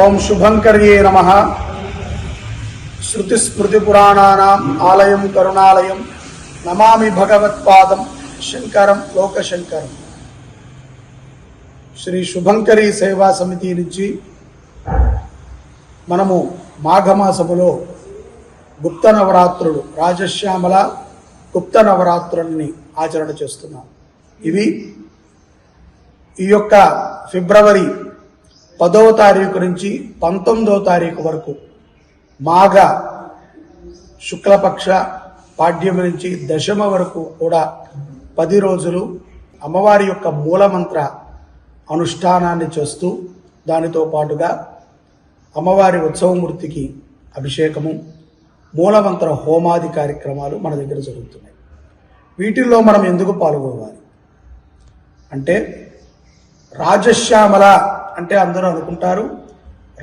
ఓం శుభంకర్యే నమ. శృతిస్మృతిపురాణానాం ఆలయం కరుణాలయం నమామి భగవత్పాదం శంకరం లోకశంకరం. శ్రీ శుభంకరి సేవా సమితి నుంచి మనము మాఘమాసములో గుప్త నవరాత్రులు రాజశ్యామల గుప్త నవరాత్రుల్ని ఆచరణ చేస్తున్నాం. ఇవి ఈ యొక్క ఫిబ్రవరి పదవ తారీఖు నుంచి పంతొమ్మిదవ తారీఖు వరకు మాఘ శుక్లపక్ష పాడ్యం నుంచి దశమ వరకు కూడా పది రోజులు అమ్మవారి యొక్క మూలమంత్ర అనుష్ఠానాన్ని చేస్తూ దానితో పాటుగా అమ్మవారి ఉత్సవమూర్తికి అభిషేకము మూలమంత్ర హోమాది కార్యక్రమాలు మన దగ్గర జరుగుతున్నాయి. వీటిల్లో మనం ఎందుకు పాల్గొవాలి? అంటే రాజశ్యామల అంటే అందరూ అనుకుంటారు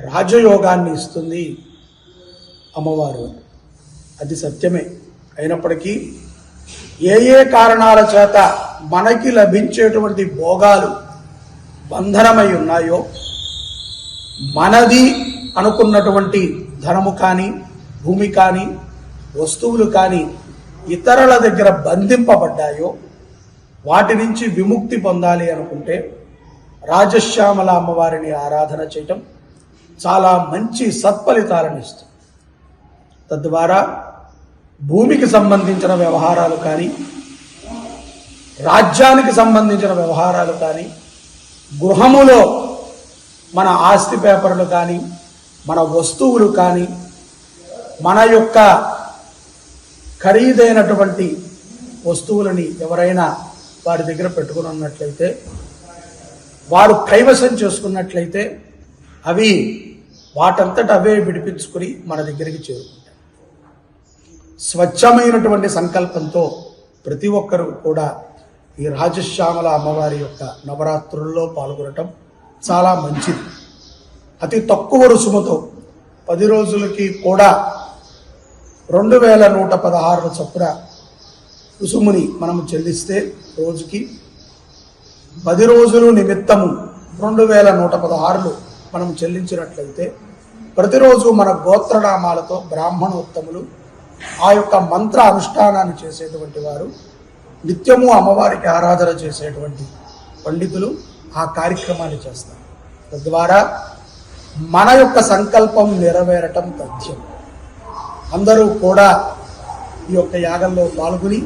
రాజయోగాన్ని ఇస్తుంది అమ్మవారు. అది సత్యమే. అయినప్పటికీ ఏ ఏ కారణాల చేత మనకి లభించేటువంటి భోగాలు బంధనమై ఉన్నాయో మనది అనుకున్నటువంటి ధనము కానీ భూమి కానీ వస్తువులు కానీ ఇతరుల దగ్గర బంధింపబడ్డాయో వాటి నుంచి విముక్తి పొందాలి అనుకుంటే రాజశ్యామల అమ్మవారిని ఆరాధన చేయటం చాలా మంచి సత్ఫలితాలను ఇస్తుంది. తద్వారా భూమికి సంబంధించిన వ్యవహారాలు కానీ రాజ్యానికి సంబంధించిన వ్యవహారాలు కానీ గృహములో మన ఆస్తి పేపర్లు కానీ మన వస్తువులు కానీ మన యొక్క ఖరీదైనటువంటి వస్తువులని ఎవరైనా వారి దగ్గర పెట్టుకుని ఉన్నట్లయితే వారు కైవసం చేసుకున్నట్లయితే అవి వాటంతట అవే విడిపించుకుని మన దగ్గరికి చేరుకుంటాయి. స్వచ్ఛమైనటువంటి సంకల్పంతో ప్రతి ఒక్కరూ కూడా ఈ రాజశ్యామల అమ్మవారి యొక్క నవరాత్రుల్లో పాల్గొనటం చాలా మంచిది. అతి తక్కువ రుసుముతో పది రోజులకి కూడా రెండు వేల నూట పదహారు చొప్పున రుసుముని మనము చెల్లిస్తే రోజుకి పది రోజులు నిమిత్తము రెండు వేల నూట పదహారులు మనం చెల్లించినట్లయితే ప్రతిరోజు మన గోత్రనామాలతో బ్రాహ్మణోత్తములు ఆ యొక్క మంత్ర అనుష్ఠానాన్ని చేసేటువంటి వారు నిత్యము అమ్మవారికి ఆరాధన చేసేటువంటి పండితులు ఆ కార్యక్రమాన్ని చేస్తారు. తద్వారా మన యొక్క సంకల్పం నెరవేరటం తథ్యం. అందరూ కూడా ఈ యొక్క యాగంలో పాల్గొని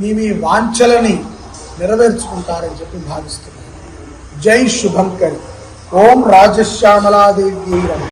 మీ మీ వాంఛలని నెరవేర్చుకుంటారని చెప్పి భావిస్తున్నాను జై శుభంకరి ఓం రాజశ్యామలాదేవి నమః